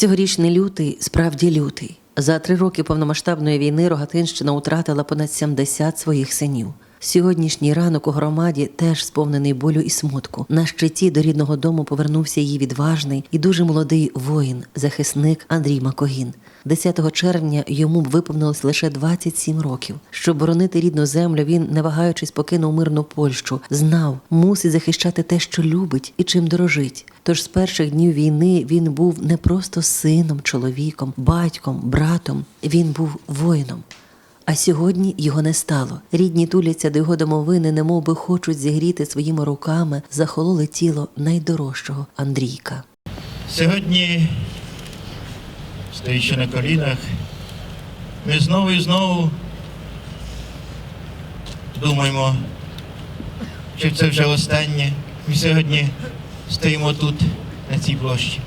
Цьогорічний лютий справді лютий. За три роки повномасштабної війни Рогатинщина втратила понад 70 своїх синів. Сьогоднішній ранок у громаді теж сповнений болю і смутку. На щиті до рідного дому повернувся її відважний і дуже молодий воїн, захисник Андрій Макогін. 10 червня йому виповнилось лише 27 років. Щоб боронити рідну землю, він, не вагаючись, покинув мирну Польщу, знав, мусить захищати те, що любить і чим дорожить. Тож з перших днів війни він був не просто сином, чоловіком, батьком, братом. Він був воїном. А сьогодні його не стало. Рідні туляться до його домовини, немов би хочуть зігріти своїми руками захололе тіло найдорожчого Андрійка. Сьогодні, стоячи на колінах, ми знову і знову думаємо, що це вже останнє. Ми сьогодні стоїмо тут, на цій площі.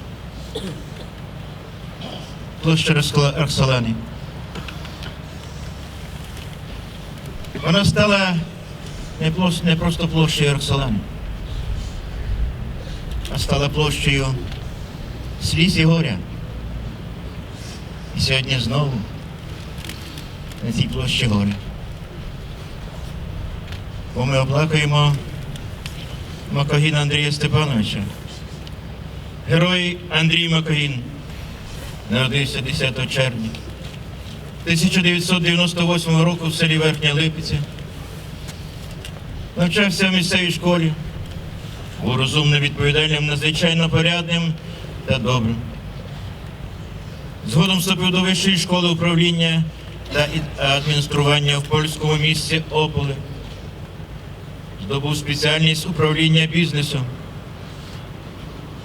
Площа Роксола- Роксолани. Вона стала не, просто площею Роксолани, а стала площею сліз і горя. І сьогодні знову на цій площі горя. Бо ми оплакуємо Макогіна Андрія Степановича. Герой Андрій Макогін народився 10 червня 1998 року в селі Верхня Липиця. Навчався в місцевій школі, був розумним, відповідальним, надзвичайно порядним та добрим. Згодом вступив до вищої школи управління та адміністрування в польському місті Ополе. Здобув спеціальність управління бізнесом.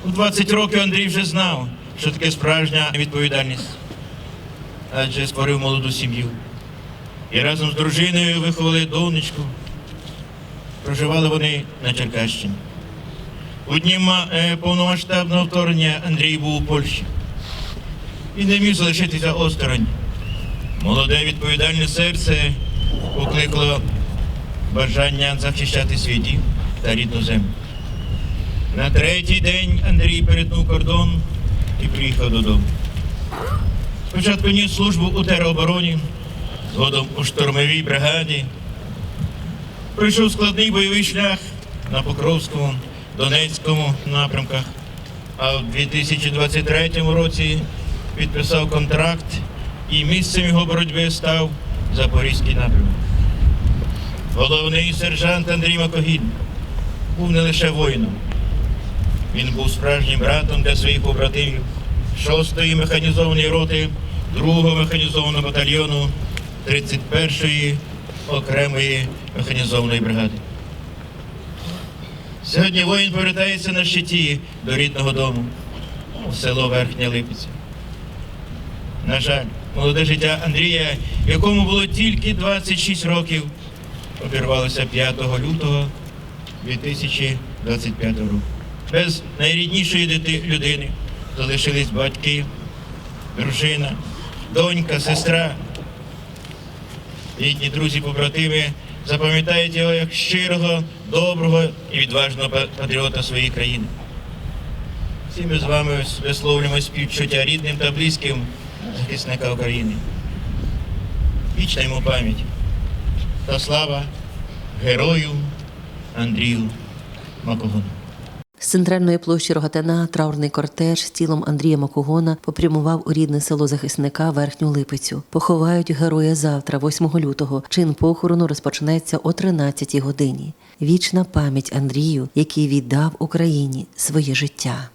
У 20 років Андрій вже знав, що таке справжня відповідальність, адже створив молоду сім'ю. І разом з дружиною виховали донечку. Проживали вони на Черкащині. У дні е, повномасштабного вторгнення Андрій був у Польщі. Він не міг залишитися осторонь. Молоде відповідальне серце покликало бажання захищати свій дім та рідну землю. На третій день Андрій перетнув кордон і приїхав додому. Спочатку ніс службу у теробороні, згодом у штурмовій бригаді. Пройшов складний бойовий шлях на Покровському, Донецькому напрямках, а в 2023 році підписав контракт і місцем його боротьби став Запорізький напрямок. Головний сержант Андрій Макогін був не лише воїном, він був справжнім братом для своїх побратимів 6-ї механізованої роти, 2-го механізованого батальйону 31-ї окремої механізованої бригади. Сьогодні воїн повертається на щиті до рідного дому, в село Верхня Липиця. На жаль, молоде життя Андрія, якому було тільки 26 років, обірвалося 5 лютого 2025 року. Без найріднішої людини залишились батьки, дружина, донька, сестра. Рідні друзі, побратими запам'ятають його як щирого, доброго і відважного патріота своєї країни. Всі ми з вами висловлюємо співчуття рідним та близьким захисника України. Вічна йому пам'ять та слава герою Андрію Макогону. З центральної площі Рогатина траурний кортеж з тілом Андрія Макогона попрямував у рідне село захисника Верхню Липицю. Поховають героя завтра, 8 лютого. Чин похорону розпочнеться о 13 годині. Вічна пам'ять Андрію, який віддав Україні своє життя.